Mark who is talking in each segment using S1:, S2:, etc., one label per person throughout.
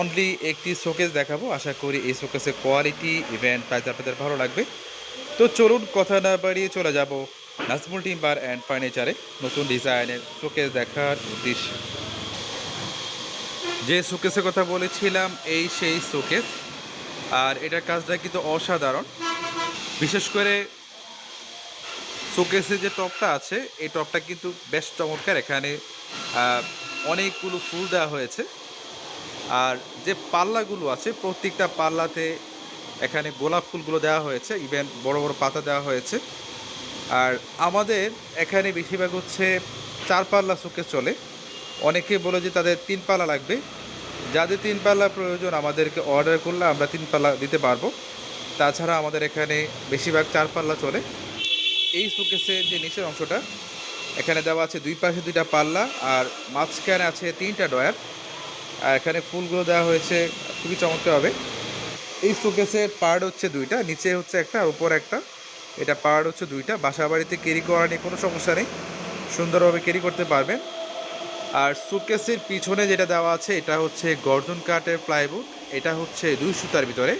S1: Only একটি showcase দেখাবো। আশা করি এই শোকেসের কোয়ালিটি ইভেন্ট প্রাইস আপনাদের ভালো লাগবে। তো চলুন কথা না বাড়িয়ে চলে যাব নাজমুল টিম্বার অ্যান্ড ফার্নিচারে নতুন ডিজাইনের শোকেস দেখার উদ্দেশ্য। যে শোকেসের কথা বলেছিলাম, এই সেই শোকেস আর এটার কাজটা কিন্তু অসাধারণ। বিশেষ করে শোকেসের যে টপটা আছে, এই টপটা কিন্তু বেশ চমৎকার। এখানে অনেকগুলো ফুল দেওয়া হয়েছে। আর যে পাল্লাগুলো আছে, প্রত্যেকটা পাল্লাতে এখানে গোলাপ ফুলগুলো দেওয়া হয়েছে ইভেন বড় বড় পাতা দেওয়া হয়েছে। আর আমাদের এখানে বেশিরভাগ হচ্ছে চার পাল্লা শোকেস চলে। অনেকে বলে যে তাদের তিন পাল্লা লাগবে। যাদের তিন পাল্লা প্রয়োজন আমাদেরকে অর্ডার করলে আমরা তিন পাল্লা দিতে পারব। তাছাড়া আমাদের এখানে বেশিরভাগ চার পাল্লা চলে। এই শোকেসের যে নিচের অংশটা, এখানে দেওয়া আছে দুই পাশে দুইটা পাল্লা আর মাঝখানে আছে তিনটা ডয়ার। আর এখানে ফুলগুলো দেওয়া হয়েছে, খুবই চমৎকার হবে। এই শোকেসের পার্ট হচ্ছে দুইটা, নিচে হচ্ছে একটা, আর উপর একটা। এটা পার্ট হচ্ছে দুইটা বাসা বাড়িতে ক্যারি করা নিয়ে কোনো সমস্যা নেই। সুন্দরভাবে ক্যারি করতে পারবেন। আর সুকেসের পিছনে যেটা দেওয়া আছে, এটা হচ্ছে গর্জন কাঠের প্লাইউড এটা হচ্ছে দুই সুতার ভিতরে।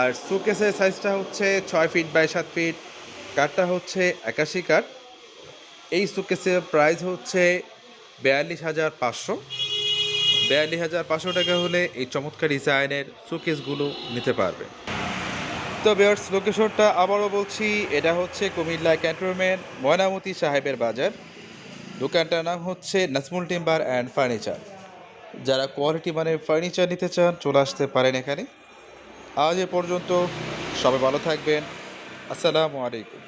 S1: আর সুকেসের সাইজটা হচ্ছে ছয় ফিট বাই সাত ফিট কাঠটা হচ্ছে একাশি কাঠ। এই সুকেসের প্রাইস হচ্ছে বিয়াল্লিশ হাজার পাঁচশো। বিয়াল্লিশ হাজার পাঁচশো টাকা হলে এই চমৎকার ডিজাইনের শোকেসগুলো নিতে পারবে। তো বেয়ার্স লোকেশনটা আবারও বলছি, এটা হচ্ছে কুমিল্লা ক্যান্টনমেন্ট ময়নামতি সাহেবের বাজার। দোকানটার নাম হচ্ছে নাজমুল টিম্বার অ্যান্ড ফার্নিচার। যারা কোয়ালিটি মানের ফার্নিচার নিতে চান, চলে আসতে পারেন এখানে। আজ এ পর্যন্ত সবাই ভালো থাকবেন। আসসালামু আলাইকুম।